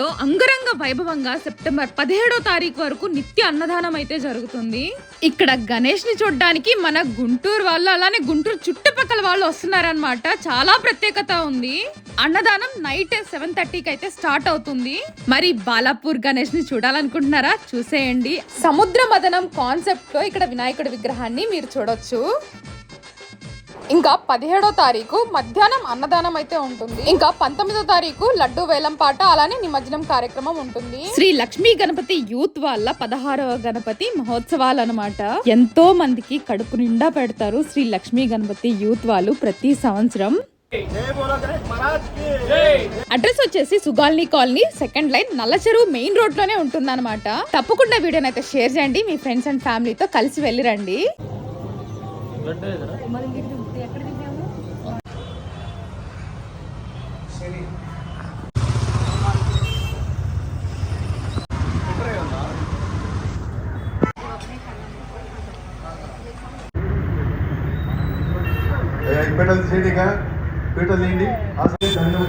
లో అంగరంగ వైభవంగా సెప్టెంబర్ పదిహేడో తారీఖు వరకు నిత్య అన్నదానం అయితే జరుగుతుంది. ఇక్కడ గణేష్ని చూడడానికి మన గుంటూరు వాళ్ళు అలానే గుంటూరు చుట్టుపక్కల వాళ్ళు వస్తున్నారనమాట చాలా ప్రత్యేకత ఉంది. అన్నదానం నైట్ సెవెన్ థర్టీకి అయితే స్టార్ట్ అవుతుంది. మరి బాలాపూర్ గణేష్ని చూడాలనుకుంటున్నారా? చూసేయండి. సముద్ర మదనం కాన్సెప్ట్లో ఇక్కడ వినాయకుడి విగ్రహాన్ని మీరు చూడొచ్చు. ఇంకా పదిహేడో తారీఖు మధ్యాహ్నం అన్నదానం అయితే ఉంటుంది. ఇంకా పంతొమ్మిదో తారీఖు లడ్డు వేలం పాట అలానే నిమజ్జనం కార్యక్రమం ఉంటుంది. శ్రీ లక్ష్మీ గణపతి యూత్ వాళ్ళ పదహారవ గణపతి మహోత్సవాలు అనమాట ఎంతో మందికి కడుపు నిండా పెడతారు శ్రీ లక్ష్మీ గణపతి యూత్ వాళ్ళు ప్రతి సంవత్సరం. అడ్రస్ వచ్చేసి సుగాల్ని కాలనీ సెకండ్ లైన్ నల్ల చెరువు మెయిన్ రోడ్లోనే ఉంటుంది తప్పకుండా వీడియోని అయితే షేర్ చేయండి. మీ ఫ్రెండ్స్ అండ్ ఫ్యామిలీతో కలిసి వెళ్ళిరండి పీటలు తీయండి ఇంకా పీటలు తీయండి ఆ దండం